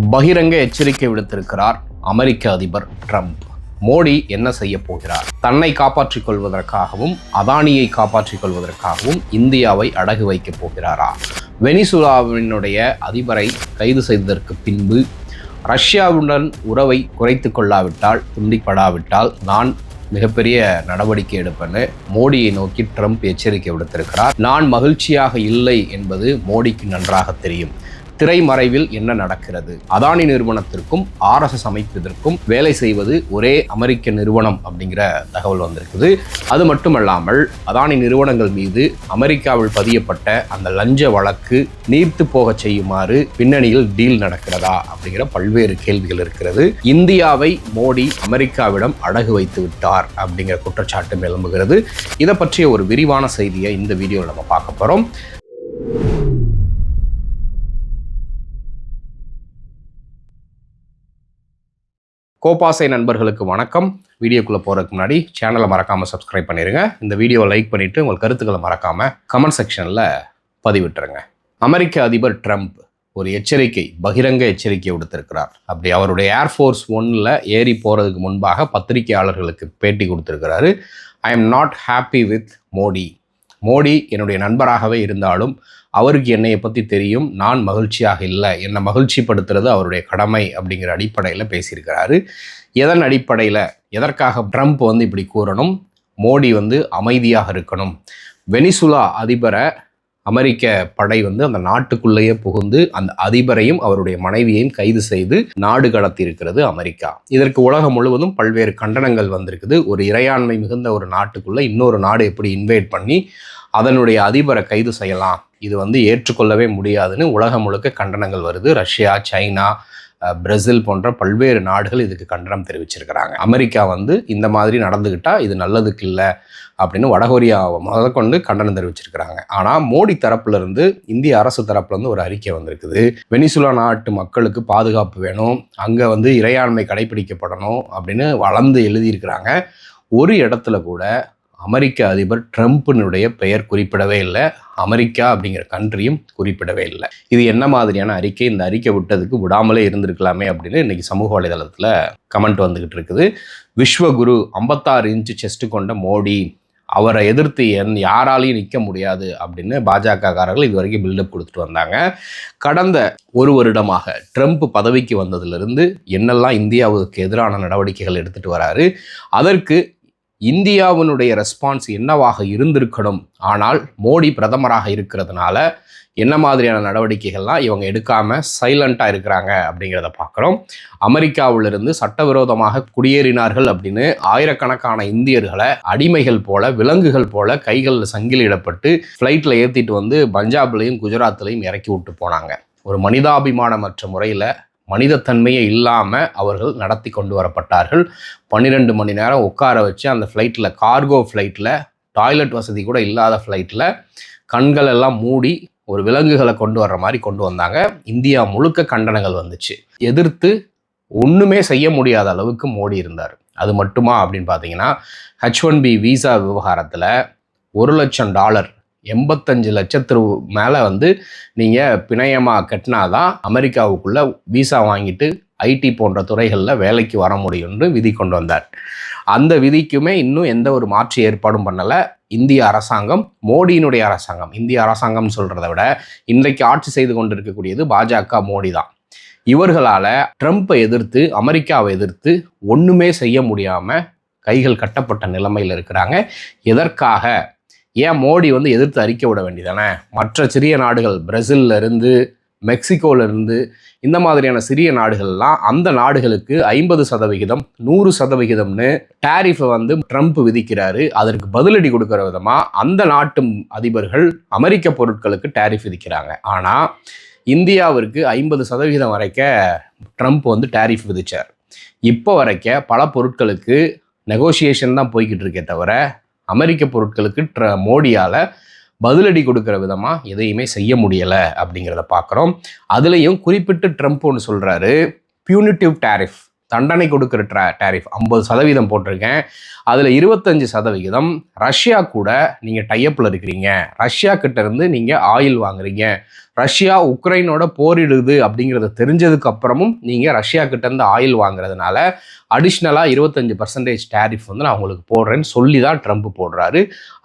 பகிரங்க எச்சரிக்கை விடுத்திருக்கிறார் அமெரிக்க அதிபர் ட்ரம்ப். மோடி என்ன செய்ய போகிறார்? தன்னை காப்பாற்றிக் கொள்வதற்காகவும் அதானியை காப்பாற்றிக் கொள்வதற்காகவும் இந்தியாவை அடகு வைக்கப் போகிறாரா? வெனிசுலாவினுடைய அதிபரை கைது செய்ததற்கு பின்பு ரஷ்யாவுடன் உறவை குறைத்து கொள்ளாவிட்டால் துண்டிப்படாவிட்டால் நான் மிகப்பெரிய நடவடிக்கை எடுப்பேன்னு மோடியை நோக்கி ட்ரம்ப் எச்சரிக்கை விடுத்திருக்கிறார். நான் மகிழ்ச்சியாக இல்லை என்பது மோடிக்கு நன்றாக தெரியும். திரைமறைவில் என்ன நடக்கிறது? அதானி நிறுவனத்திற்கும் ஆர்எஸ்எஸ் அமைப்பதற்கும் வேலை செய்வது ஒரே அமெரிக்க நிறுவனம் அப்படிங்கிற தகவல் வந்திருக்குது. அது மட்டுமல்லாமல் அதானி நிறுவனங்கள் மீது அமெரிக்காவில் பதியப்பட்ட அந்த லஞ்ச வழக்கு நீர்த்து போக செய்யுமாறு பின்னணியில் டீல் நடக்கிறதா அப்படிங்கிற பல்வேறு கேள்விகள் இருக்கிறது. இந்தியாவை மோடி அமெரிக்காவிடம் அடகு வைத்து விட்டார் அப்படிங்கிற குற்றச்சாட்டு எழும்புகிறது. இதை பற்றிய ஒரு விரிவான செய்தியை இந்த வீடியோவில் நம்ம பார்க்க போகிறோம் கோபாசை நண்பர்களுக்கு வணக்கம். வீடியோக்குள்ளே போகிறதுக்கு முன்னாடி சேனலை மறக்காமல் சப்ஸ்கிரைப் பண்ணிடுங்க இந்த வீடியோவை லைக் பண்ணிவிட்டு உங்கள் கருத்துக்களை மறக்காமல் கமெண்ட் செக்ஷனில் பதிவிட்டுருங்க. அமெரிக்க அதிபர் ட்ரம்ப் ஒரு எச்சரிக்கை பகிரங்க எச்சரிக்கை விடுத்திருக்கிறார். அப்படி அவருடைய ஏர்ஃபோர்ஸ் ஒன்னில் ஏறி போகிறதுக்கு முன்பாக பத்திரிகையாளர்களுக்கு பேட்டி கொடுத்துருக்கிறாரு. I am not happy with Modi Modi என்னுடைய நண்பராகவே இருந்தாலும் அவருக்கு என்னையை பற்றி தெரியும். நான் மகிழ்ச்சியாக இல்லை. என்னை மகிழ்ச்சிப்படுத்துறது அவருடைய கடமை அப்படிங்கிற அடிப்படையில் பேசியிருக்கிறாரு. எதன் அடிப்படையில்? எதற்காக ட்ரம்ப் வந்து இப்படி கூறணும்? மோடி வந்து அமைதியாக இருக்கணும். வெனிசுலா அதிபரை அமெரிக்க படை வந்து அந்த நாட்டுக்குள்ளேயே புகுந்து அந்த அதிபரையும் அவருடைய மனைவியையும் கைது செய்து நாடு கடத்தியிருக்கிறது அமெரிக்கா. இதற்கு உலகம் முழுவதும் பல்வேறு கண்டனங்கள் வந்திருக்குது. ஒரு இறையாண்மை மிகுந்த ஒரு நாட்டுக்குள்ளே இன்னொரு நாடு எப்படி இன்வைட் பண்ணி அதனுடைய அதிபரை கைது செய்யலாம். இது வந்து ஏற்றுக்கொள்ளவே முடியாதுன்னு உலகம் முழுக்க கண்டனங்கள் வருது. ரஷ்யா சைனா பிரேசில் போன்ற பல்வேறு நாடுகள் இதுக்கு கண்டனம் தெரிவிச்சிருக்கிறாங்க. அமெரிக்கா வந்து இந்த மாதிரி நடந்துக்கிட்டால் இது நல்லதுக்கு இல்லை அப்படின்னு வடகொரியாவை முதற்கொண்டு கண்டனம் தெரிவிச்சிருக்கிறாங்க. ஆனால் மோடி தரப்புலேருந்து இந்திய அரசு தரப்புலேருந்து ஒரு அறிக்கை வந்திருக்குது. வெனிசுலா நாட்டு மக்களுக்கு பாதுகாப்பு வேணும். அங்கே வந்து இறையாண்மை கடைபிடிக்கப்படணும் அப்படின்னு வளர்ந்து எழுதியிருக்கிறாங்க. ஒரு இடத்துல கூட அமெரிக்க அதிபர் ட்ரம்ப்பினுடைய பெயர் குறிப்பிடவே இல்லை. அமெரிக்கா அப்படிங்கிற கண்ட்ரியும் குறிப்பிடவே இல்லை. இது என்ன மாதிரியான அறிக்கை? இந்த அறிக்கை விட்டதுக்கு விடாமலே இருந்திருக்கலாமே அப்படின்னு இன்னைக்கு சமூக வலைதளத்தில் கமெண்ட் வந்துக்கிட்டு இருக்குது. விஸ்வகுரு ஐம்பத்தாறு இன்ச்சு செஸ்ட் கொண்ட மோடி அவரை எதிர்த்து என் யாராலையும் நிற்க முடியாது அப்படின்னு பாஜகக்காரர்கள் இது வரைக்கும் பில்டப் கொடுத்துட்டு வந்தாங்க. கடந்த ஒரு வருடமாக ட்ரம்ப் பதவிக்கு வந்ததிலிருந்து என்னெல்லாம் இந்தியாவுக்கு எதிரான நடவடிக்கைகள் எடுத்துகிட்டு வராரு அதற்கு இந்தியாவினுடைய ரெஸ்பான்ஸ் என்னவாக இருந்திருக்கணும்? ஆனால் மோடி பிரதமராக இருக்கிறதுனால என்ன மாதிரியான நடவடிக்கைகள்லாம் இவங்க எடுக்காமல் சைலண்ட்டாக இருக்கிறாங்க அப்படிங்கிறத பார்க்குறோம். அமெரிக்காவிலிருந்து சட்டவிரோதமாக குடியேறினார்கள் அப்படின்னு ஆயிரக்கணக்கான இந்தியர்களை அடிமைகள் போல விலங்குகள் போல கைகளில் சங்கிலிடப்பட்டு ஃப்ளைட்டில் ஏற்றிட்டு வந்து பஞ்சாப்லேயும் குஜராத்லேயும் இறக்கி விட்டு போனாங்க. ஒரு மனிதாபிமானமற்ற முறையில் மனிதத்தன்மையே இல்லாமல் அவர்கள் நடத்தி கொண்டு வரப்பட்டார்கள். பன்னிரெண்டு மணி நேரம் உட்கார வச்சு அந்த ஃப்ளைட்டில் கார்கோ ஃப்ளைட்டில் டாய்லெட் வசதி கூட இல்லாத ஃப்ளைட்டில் கண்கள் எல்லாம் மூடி ஒரு விலங்குகளை கொண்டு வர்ற மாதிரி கொண்டு வந்தாங்க. இந்தியா முழுக்க கண்டனங்கள் வந்துச்சு. எதிர்த்து ஒன்றுமே செய்ய முடியாத அளவுக்கு மோடி இருந்தார். அது மட்டுமா அப்படின்னு பார்த்தீங்கன்னா ஹச் ஒன் பி விசா விவகாரத்தில் ஒரு லட்சம் டாலர் எண்பத்தஞ்சு லட்சத்து மேலே வந்து நீங்கள் பிணையமாக கட்டினாதான் அமெரிக்காவுக்குள்ளே விசா வாங்கிட்டு ஐடி போன்ற துறைகளில் வேலைக்கு வர முடியும்னு விதி கொண்டு வந்தார். அந்த விதிக்குமே இன்னும் எந்த ஒரு மாற்று ஏற்பாடும் பண்ணலை. இந்திய அரசாங்கம் மோடியினுடைய அரசாங்கம் இந்திய அரசாங்கம் சொல்கிறத விட இன்றைக்கு ஆட்சி செய்து கொண்டிருக்கக்கூடியது பாஜக மோடி தான். இவர்களால் ட்ரம்ப்பை எதிர்த்து அமெரிக்காவை எதிர்த்து ஒன்றுமே செய்ய முடியாமல் கைகள் கட்டப்பட்ட நிலைமையில் இருக்கிறாங்க. எதற்காக ஏன் மோடி வந்து எதிர்த்து அறிக்கை விட வேண்டியதானே? மற்ற சிறிய நாடுகள் பிரேசில்ல இருந்து இந்த மாதிரியான சிறிய நாடுகள்லாம் அந்த நாடுகளுக்கு ஐம்பது சதவிகிதம் நூறு சதவிகிதம்னு டேரிஃபை வந்து ட்ரம்ப் விதிக்கிறாரு. அதற்கு பதிலடி கொடுக்குற விதமாக அந்த நாட்டு அதிபர்கள் அமெரிக்க பொருட்களுக்கு டேரிஃப் விதிக்கிறாங்க. ஆனால் இந்தியாவிற்கு ஐம்பது சதவிகிதம் வரைக்க ட்ரம்ப் வந்து டேரிஃப் விதித்தார் இப்போ வரைக்க பல பொருட்களுக்கு நெகோசியேஷன் தான் போய்கிட்டு இருக்கே தவிர அமெரிக்க பொருட்களுக்கு ட்ர மோடியால் பதிலடி கொடுக்குற விதமாக எதையுமே செய்ய முடியலை அப்படிங்கிறத பார்க்குறோம் அதுலேயும் குறிப்பிட்டு ட்ரம்ப் ஒன்று சொல்கிறாரு பியூனிட்டிவ் டேரிஃப் தண்டனை கொடுக்குற ட்ரா டேரிஃப் ஐம்பது சதவீதம் போட்டிருக்கேன். அதில் இருபத்தஞ்சு சதவிகிதம் ரஷ்யா கூட நீங்கள் டைப்பில் இருக்கிறீங்க. ரஷ்யா கிட்டேருந்து நீங்கள் ஆயில் வாங்குறீங்க. ரஷ்யா உக்ரைனோட போரிடுது அப்படிங்கிறத தெரிஞ்சதுக்கு அப்புறமும் நீங்கள் ரஷ்யா கிட்டேருந்து ஆயில் வாங்குறதுனால அடிஷ்னலாக இருபத்தஞ்சு பர்சன்டேஜ் டேரிஃப் வந்து நான் உங்களுக்கு போடுறேன்னு சொல்லி தான் ட்ரம்ப் போடுறாரு.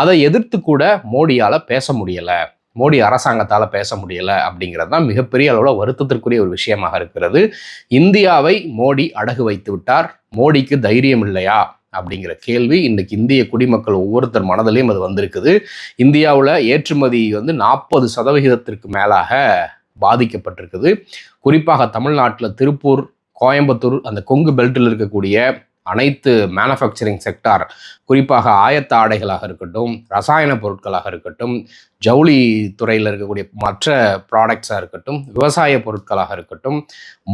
அதை எதிர்த்து கூட மோடியால் பேச முடியலை. மோடி அரசாங்கத்தால் பேச முடியலை அப்படிங்கிறது தான் மிகப்பெரிய அளவில் வருத்தத்திற்குரிய ஒரு விஷயமாக இருக்கிறது. இந்தியாவை மோடி அடகு வைத்து விட்டார். மோடிக்கு தைரியம் இல்லையா? அப்படிங்கிற கேள்வி இன்றைக்கு இந்திய குடிமக்கள் ஒவ்வொருத்தர் மனதிலையும் அது வந்திருக்குது. இந்தியாவில் ஏற்றுமதி வந்து நாற்பது சதவிகிதத்திற்கு மேலாக பாதிக்கப்பட்டிருக்குது. குறிப்பாக தமிழ்நாட்டில் திருப்பூர் கோயம்புத்தூர் அந்த கொங்கு பெல்ட்டில் இருக்கக்கூடிய அனைத்து மேனுஃபேக்சரிங் செக்டார் குறிப்பாக ஆயத்த ஆடைகளாக இருக்கட்டும் ரசாயன பொருட்களாக இருக்கட்டும் ஜவுளி துறையில் இருக்கக்கூடிய மற்ற ப்ராடக்ட்ஸாக இருக்கட்டும் விவசாய பொருட்களாக இருக்கட்டும்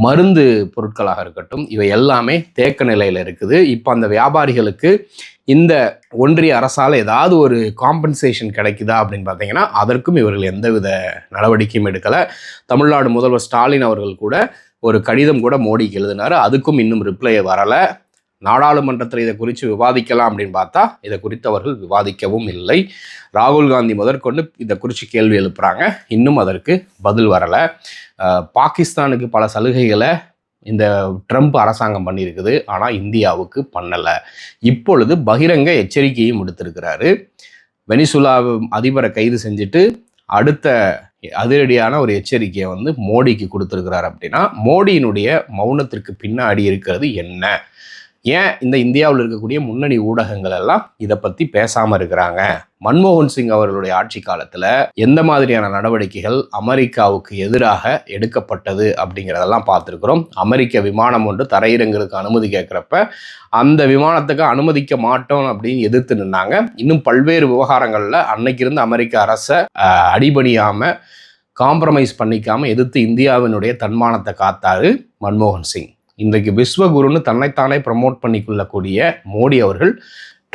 மருந்து பொருட்களாக இருக்கட்டும் இவை எல்லாமே தேக்க நிலையில் இருக்குது. இப்போ அந்த வியாபாரிகளுக்கு இந்த ஒன்றிய அரசால் ஏதாவது ஒரு காம்பன்சேஷன் கிடைக்குதா அப்படின்னு பார்த்தீங்கன்னா அதற்கும் இவர்கள் எந்தவித நடவடிக்கையும் எடுக்கலை. தமிழ்நாடு முதல்வர் ஸ்டாலின் அவர்கள் கூட ஒரு கடிதம் கூட மோடிக்கு எழுதினார். அதுக்கும் இன்னும் ரிப்ளை வரலை. நாடாளுமன்றத்தில் இதை குறித்து விவாதிக்கலாம் அப்படின்னு பார்த்தா இதை குறித்து அவர்கள் விவாதிக்கவும் இல்லை. ராகுல் காந்தி முதற்கொண்டு இதை குறித்து கேள்வி எழுப்புறாங்க. இன்னும் அதற்கு பதில் வரலை. பாகிஸ்தானுக்கு பல சலுகைகளை இந்த ட்ரம்ப் அரசாங்கம் பண்ணியிருக்குது. ஆனால் இந்தியாவுக்கு பண்ணலை. இப்பொழுது பகிரங்க எச்சரிக்கையும் விடுத்திருக்கிறாரு. வெனிசுலா அதிபரை கைது செஞ்சுட்டு அடுத்த அதிரடியான ஒரு எச்சரிக்கையை வந்து மோடிக்கு கொடுத்துருக்கிறார் அப்படின்னா மோடியினுடைய மௌனத்திற்கு பின்னாடி இருக்கிறது என்ன? ஏன் இந்த இந்தியாவில் இருக்கக்கூடிய முன்னணி ஊடகங்கள் எல்லாம் இதை பற்றி பேசாமல் இருக்கிறாங்க? மன்மோகன் சிங் அவர்களுடைய ஆட்சி காலத்தில் எந்த மாதிரியான நடவடிக்கைகள் அமெரிக்காவுக்கு எதிராக எடுக்கப்பட்டது அப்படிங்கிறதெல்லாம் பார்த்துருக்குறோம். அமெரிக்க விமானம் ஒன்று தரையிறங்களுக்கு அனுமதி கேட்குறப்ப அந்த விமானத்துக்கு அனுமதிக்க மாட்டோம் அப்படின்னு எதிர்த்து நின்னாங்க. இன்னும் பல்வேறு விவகாரங்களில் அன்னைக்கு இருந்த அமெரிக்க அரசை அடிபணியாமல் காம்ப்ரமைஸ் பண்ணிக்காமல் எதிர்த்து இந்தியாவினுடைய தன்மானத்தை காத்தாரு மன்மோகன் சிங். இன்றைக்கு விஸ்வகுருன்னு தன்னைத்தானே ப்ரமோட் பண்ணிக்கொள்ளக்கூடிய மோடி அவர்கள்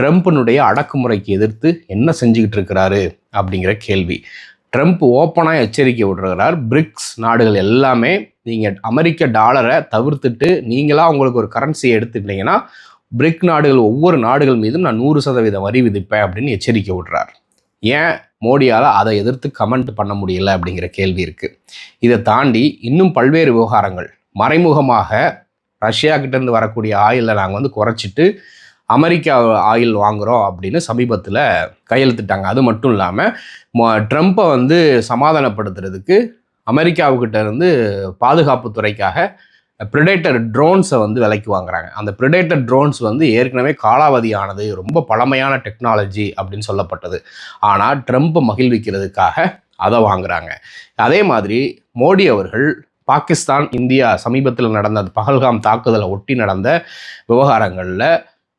ட்ரம்ப்பினுடைய அடக்குமுறைக்கு எதிர்த்து என்ன செஞ்சுக்கிட்டு இருக்கிறாரு அப்படிங்கிற கேள்வி. ட்ரம்ப் ஓப்பனாக எச்சரிக்கை விடுறார். பிரிக்ஸ் நாடுகள் எல்லாமே நீங்கள் அமெரிக்க டாலரை தவிர்த்துட்டு நீங்களாக உங்களுக்கு ஒரு கரன்சியை எடுத்துக்கிட்டீங்கன்னா பிரிக் நாடுகள் ஒவ்வொரு நாடுகள் மீதும் நான் நூறு சதவீதம் வரி விதிப்பேன் அப்படின்னு எச்சரிக்கை விடுறார். ஏன்? மோடியால் அதை எதிர்த்து கமெண்ட் பண்ண முடியல அப்படிங்கிற கேள்வி இருக்குது இதை தாண்டி இன்னும் பல்வேறு விவகாரங்கள் மறைமுகமாக ரஷ்யா கிட்டேருந்து வரக்கூடிய ஆயிலை நாங்கள் வந்து குறைச்சிட்டு அமெரிக்கா ஆயில் வாங்குகிறோம் அப்படின்னு சமீபத்தில் கையெழுத்துட்டாங்க. அது மட்டும் இல்லாமல் ட்ரம்ப்பை வந்து சமாதானப்படுத்துறதுக்கு அமெரிக்காவுக்கிட்ட இருந்து பாதுகாப்பு துறைக்காக ப்ரிடேட்டர் ட்ரோன்ஸை வந்து விலைக்கு வாங்குறாங்க. அந்த ப்ரிடேட்டர் ட்ரோன்ஸ் வந்து ஏற்கனவே காலாவதியானது ரொம்ப பழமையான டெக்னாலஜி அப்படின்னு சொல்லப்பட்டது. ஆனால் ட்ரம்ப்பை மகிழ்விக்கிறதுக்காக அதை வாங்குறாங்க. அதே மாதிரி மோடி அவர்கள் பாகிஸ்தான் இந்தியா சமீபத்தில் நடந்த பகல்காம் தாக்குதலை ஒட்டி நடந்த விவகாரங்களில்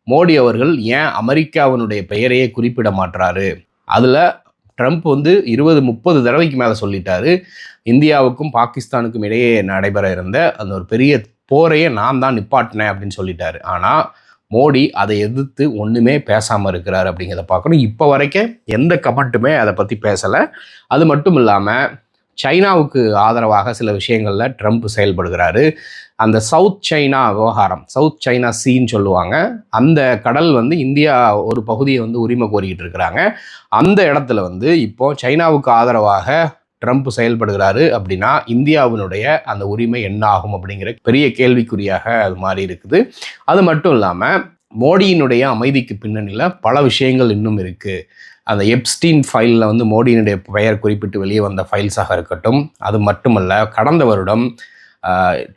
மோடி அவர்கள் ஏன் அமெரிக்காவினுடைய பெயரையே குறிப்பிட மாட்டாரு அதில் ட்ரம்ப் வந்து இருபது முப்பது தடவைக்கு மேலே சொல்லிட்டாரு. இந்தியாவுக்கும் பாகிஸ்தானுக்கும் இடையே நடைபெற இருந்த அந்த ஒரு பெரிய போரையே நான் தான் நிப்பாட்டினேன் அப்படின்னு சொல்லிட்டாரு. ஆனால் மோடி அதை எதிர்த்து ஒன்றுமே பேசாமல் இருக்கிறார் அப்படிங்கிறத பார்க்கணும். இப்போ வரைக்கும் எந்த கமெண்ட்டுமே அதை பற்றி பேசலை. அது மட்டும் இல்லாமல் சைனாவுக்கு ஆதரவாக சில விஷயங்களில் ட்ரம்ப் செயல்படுகிறாரு. அந்த சவுத் சைனா விவகாரம் சவுத் சைனா சீன்னு சொல்லுவாங்க. அந்த கடல் வந்து இந்தியா ஒரு பகுதியை வந்து உரிமை கோரிக்கிட்டு இருக்கிறாங்க. அந்த இடத்துல வந்து இப்போ சைனாவுக்கு ஆதரவாக ட்ரம்ப் செயல்படுகிறாரு அப்படின்னா இந்தியாவினுடைய அந்த உரிமை என்ன ஆகும் அப்படிங்கிற பெரிய கேள்விக்குறியாக அது மாதிரி இருக்குது. அது மட்டும் இல்லாமல் மோடியினுடைய அமைதிக்கு பின்னணியில் பல விஷயங்கள் இன்னும் இருக்குது அந்த எப்ஸ்டீன் ஃபைலில் வந்து மோடியினுடைய பெயர் குறிப்பிட்டு வெளியே வந்த ஃபைல்ஸாக இருக்கட்டும் அது மட்டுமல்ல கடந்த வருடம்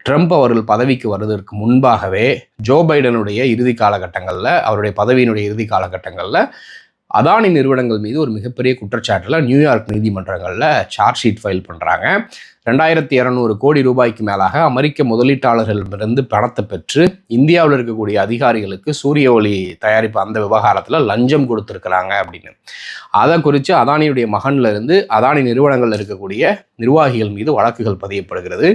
ட்ரம்ப் அவர்கள் பதவிக்கு வருவதற்கு முன்பாகவே ஜோ பைடனுடைய இறுதி காலகட்டங்களில் அவருடைய பதவியினுடைய இறுதி காலகட்டங்களில் அதானி நிறுவனங்கள் மீது ஒரு மிகப்பெரிய குற்றச்சாட்டில் நியூயார்க் நீதிமன்றங்களில் சார்ஜ் ஷீட் ஃபைல் பண்ணுறாங்க ரெண்டாயிரத்தி இரநூறு கோடி ரூபாய்க்கு மேலாக அமெரிக்க முதலீட்டாளர்களிடமிருந்து பணத்தை பெற்று இந்தியாவில் இருக்கக்கூடிய அதிகாரிகளுக்கு சூரிய ஒளி தயாரிப்பு அந்த விவகாரத்தில் லஞ்சம் கொடுத்துருக்குறாங்க அப்படின்னு. அதை குறித்து அதானியுடைய மகன்லேருந்து அதானி நிறுவனங்களில் இருக்கக்கூடிய நிர்வாகிகள் மீது வழக்குகள் பதியப்படுகிறது.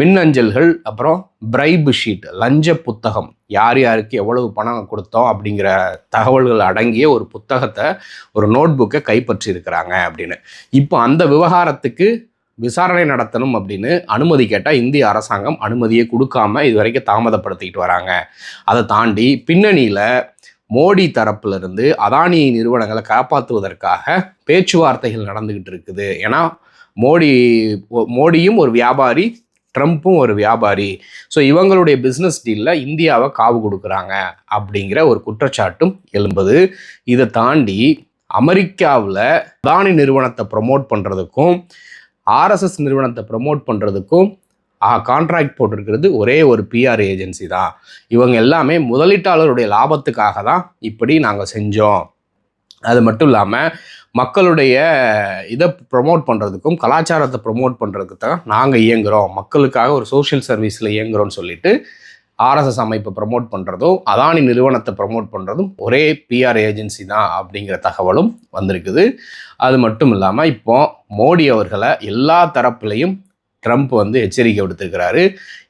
மின்னஞ்சல்கள் அப்புறம் பிரைபு ஷீட் லஞ்ச புத்தகம் யார் யாருக்கு எவ்வளவு பணம் கொடுத்தோம் அப்படிங்கிற தகவல்கள் அடங்கிய ஒரு புத்தகத்தை ஒரு நோட் புக்கை கைப்பற்றி இருக்கிறாங்க அப்படின்னு. இப்போ அந்த விவகாரத்துக்கு விசாரணை நடத்தணும் அப்படின்னு அனுமதி கேட்டால் இந்திய அரசாங்கம் அனுமதியை கொடுக்காம இது வரைக்கும் தாமதப்படுத்திக்கிட்டு வராங்க. அதை தாண்டி பின்னணியில் மோடி தரப்பிலிருந்து அதானி நிறுவனங்களை காப்பாற்றுவதற்காக பேச்சுவார்த்தைகள் நடந்துக்கிட்டு இருக்குது. ஏன்னா மோடி மோடியும் ஒரு வியாபாரி ட்ரம்ப்பும் ஒரு வியாபாரி. ஸோ இவங்களுடைய பிஸ்னஸ் டீலில் இந்தியாவை காவு கொடுக்குறாங்க அப்படிங்கிற ஒரு குற்றச்சாட்டும் எழும்புது. இதை தாண்டி அமெரிக்காவில் அதானி நிறுவனத்தை ப்ரொமோட் பண்ணுறதுக்கும் ஆர்எஸ்எஸ் நிறுவனத்தை ப்ரமோட் பண்ணுறதுக்கும் கான்ட்ராக்ட் போட்டிருக்கிறது ஒரே ஒரு பிஆர் ஏஜென்சி தான். இவங்க எல்லாமே முதலீட்டாளருடைய லாபத்துக்காக தான் இப்படி நாங்கள் செஞ்சோம். அது மட்டும் இல்லாமல் மக்களுடைய இதை ப்ரொமோட் பண்ணுறதுக்கும் கலாச்சாரத்தை ப்ரொமோட் பண்ணுறதுக்கு தான் நாங்கள் இயங்குகிறோம் மக்களுக்காக ஒரு சோஷியல் சர்வீஸில் இயங்குகிறோம்னு சொல்லிட்டு ஆர்எஸ்எஸ் அமைப்பை ப்ரமோட் பண்ணுறதும் அதானி நிறுவனத்தை ப்ரமோட் பண்ணுறதும் ஒரே பிஆர் ஏஜென்சி தான் அப்படிங்கிற தகவலும் வந்திருக்குது. அது மட்டும் இல்லாமல் இப்போ மோடி அவர்களை எல்லா தரப்புலையும் ட்ரம்ப் வந்து எச்சரிக்கை விடுத்திருக்கிறாரு.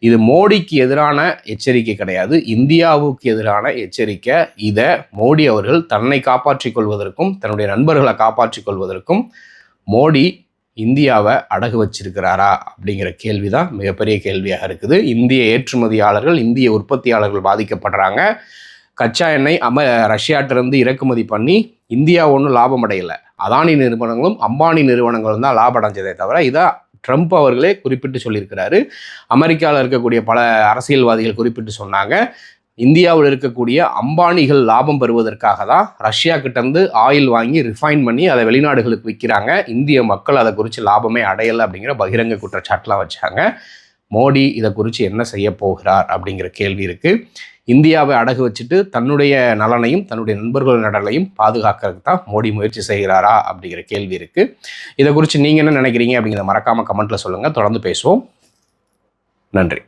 இது மோடிக்கு எதிரான எச்சரிக்கை கிடையாது. இந்தியாவுக்கு எதிரான எச்சரிக்கை. இதை மோடி அவர்கள் தன்னை காப்பாற்றிக் கொள்வதற்கும் தன்னுடைய நண்பர்களை காப்பாற்றிக் கொள்வதற்கும் மோடி இந்தியாவை அடகு வச்சிருக்கிறாரா அப்படிங்கிற கேள்வி தான் மிகப்பெரிய கேள்வியாக இருக்குது. இந்திய ஏற்றுமதியாளர்கள் இந்திய உற்பத்தியாளர்கள் பாதிக்கப்படுறாங்க. கச்சா எண்ணெய் அம ரஷ்யாட்டிலிருந்து இறக்குமதி பண்ணி இந்தியா ஒன்றும் லாபம் அடையலை. அதானி நிறுவனங்களும் அம்பானி நிறுவனங்களும் தான் லாபம் அடைஞ்சதே தவிர இதை ட்ரம்ப் அவர்களே குறிப்பிட்டு சொல்லியிருக்கிறாரு. அமெரிக்காவில் இருக்கக்கூடிய பல அரசியல்வாதிகள் குறிப்பிட்டு சொன்னாங்க. இந்தியாவில் இருக்கக்கூடிய அம்பானிகள் லாபம் பெறுவதற்காக தான் ரஷ்யா கிட்டேருந்து ஆயில் வாங்கி ரிஃபைன் பண்ணி அதை வெளிநாடுகளுக்கு விற்கிறாங்க. இந்திய மக்கள் அதை குறித்து லாபமே அடையலை அப்படிங்கிற பகிரங்க குற்றச்சாட்டெலாம் வச்சாங்க. மோடி இதை குறித்து என்ன செய்ய போகிறார் அப்படிங்கிற கேள்வி இருக்குது இந்தியாவை அடகு வச்சுட்டு தன்னுடைய நலனையும் தன்னுடைய நண்பர்கள் நலனையும் பாதுகாக்கிறதுக்கு தான் மோடி முயற்சி செய்கிறாரா அப்படிங்கிற கேள்வி இருக்குது இதை குறித்து நீங்கள் என்ன நினைக்கிறீங்க அப்படிங்கிறத மறக்காமல் கமெண்ட்டில் சொல்லுங்கள் தொடர்ந்து பேசுவோம். நன்றி.